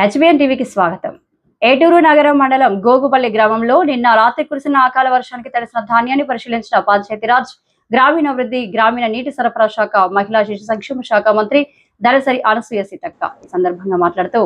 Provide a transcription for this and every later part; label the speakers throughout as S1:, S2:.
S1: HBN టీవీకి స్వాగతం. ఏటూరు నగరం మండలం గోగుపల్లి గ్రామంలో నిన్న రాత్రి కురిసిన అకాల వర్షానికి తడిసిన ధాన్యాన్ని పరిశీలించిన పంచాయతీరాజ్ గ్రామీణాభివృద్ధి గ్రామీణ నీటి సరఫరా శాఖ మహిళా శిశు సంక్షేమ శాఖ మంత్రి దళసరి అనసూయ సీతక్క ఈ సందర్భంగా మాట్లాడుతూ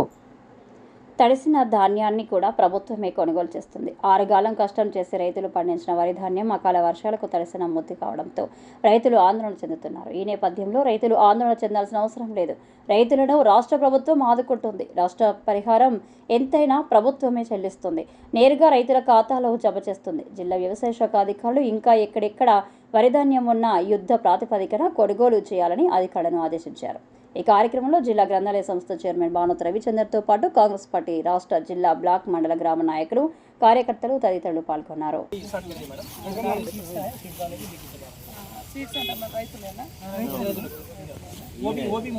S1: తడిసిన ధాన్యాన్ని కూడా ప్రభుత్వమే కొనుగోలు చేస్తుంది. ఆరుగాలం కష్టం చేసి రైతులు పండించిన వరి ధాన్యం అకాల వర్షాలకు తడిసిన ముద్ది కావడంతో రైతులు ఆందోళన చెందుతున్నారు. ఈ నేపథ్యంలో రైతులు ఆందోళన చెందాల్సిన అవసరం లేదు. రైతులను రాష్ట్ర ప్రభుత్వం ఆదుకుంటుంది. రాష్ట్ర పరిహారం ఎంతైనా ప్రభుత్వమే చెల్లిస్తుంది. నేరుగా రైతుల ఖాతాలో జమ చేస్తుంది. జిల్లా వ్యవసాయ శాఖ అధికారులు ఇంకా ఎక్కడెక్కడ వరిధాన్యం ఉన్న యుద్ధ ప్రాతిపదికన కొనుగోలు చేయాలని అధికారులను ఆదేశించారు. ఈ కార్యక్రమంలో జిల్లా గ్రంథాలయ సంస్థ చైర్మన్ భానుత్ రవిచందర్తో పాటు కాంగ్రెస్ పార్టీ రాష్ట్ర జిల్లా బ్లాక్ మండల గ్రామ నాయకులు కార్యకర్తలు తదితరులు పాల్గొన్నారు.
S2: ఓబీ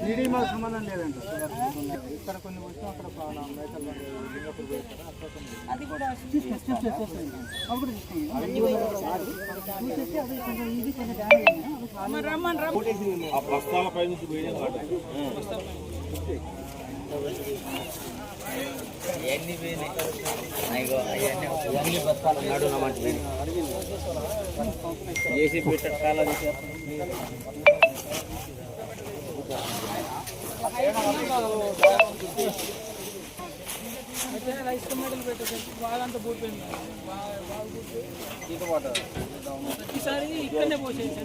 S3: నీడి మాకు సంబంధం లేదండి. ఇక్కడ కొన్ని వచ్చినా అక్కడ
S4: బస్తాల పై నుంచి వేయడం కాదు
S2: ఏసీ పెట్ట కాలం
S5: అయితే రైస్ టమాటాలు పెట్టేసి బాగా అంతా పూడిపోయింది ఈసారి ఇక్కడనే పోసేసి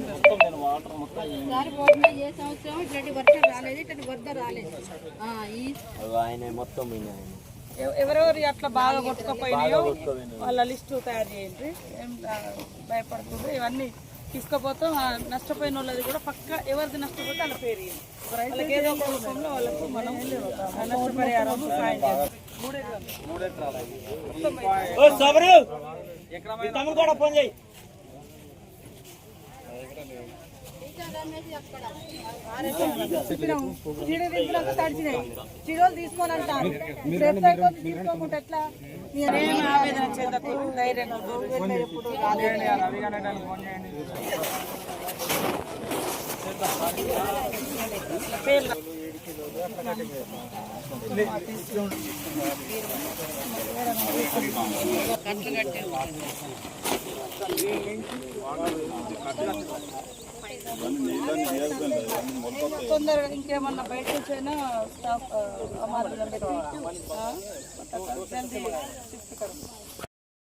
S6: ఈసారి పోతున్నా ఏ సంవత్సరం ఇట్లాంటి వర్షం రాలేదు ఇట్లాంటి వరద రాలేదు ఆ, ఈ
S4: ఆయన మొత్తం ఆయన.
S5: ఎవ- ఎవరెవరు అట్లా బాగా కొట్టుకపోయినాయో వాళ్ళ లిస్టు తయారు చేయండి. ఏం ఆ, భయపడకూడదు. ఇవన్నీ తీసుకుపోతాం నష్టపోయిన వాళ్ళది కూడా పక్క ఎవరిది నష్టపోతే వాళ్ళ పేరు. వాళ్ళకి ఏదో ఒక రూపంలో వాళ్ళకు మనం నష్టపరిహారం సాయం
S2: ఫోన్ చేయి.
S5: చీడ దింపులకు తడిచినాయి చీడలు తీసుకొని అంటారు తీసుకోకుండా ఎట్లా ఆవేదన తొందరగా ఇంకేమన్నా బయట నుంచి అయినా స్టాఫ్ అమార్జం పెట్టి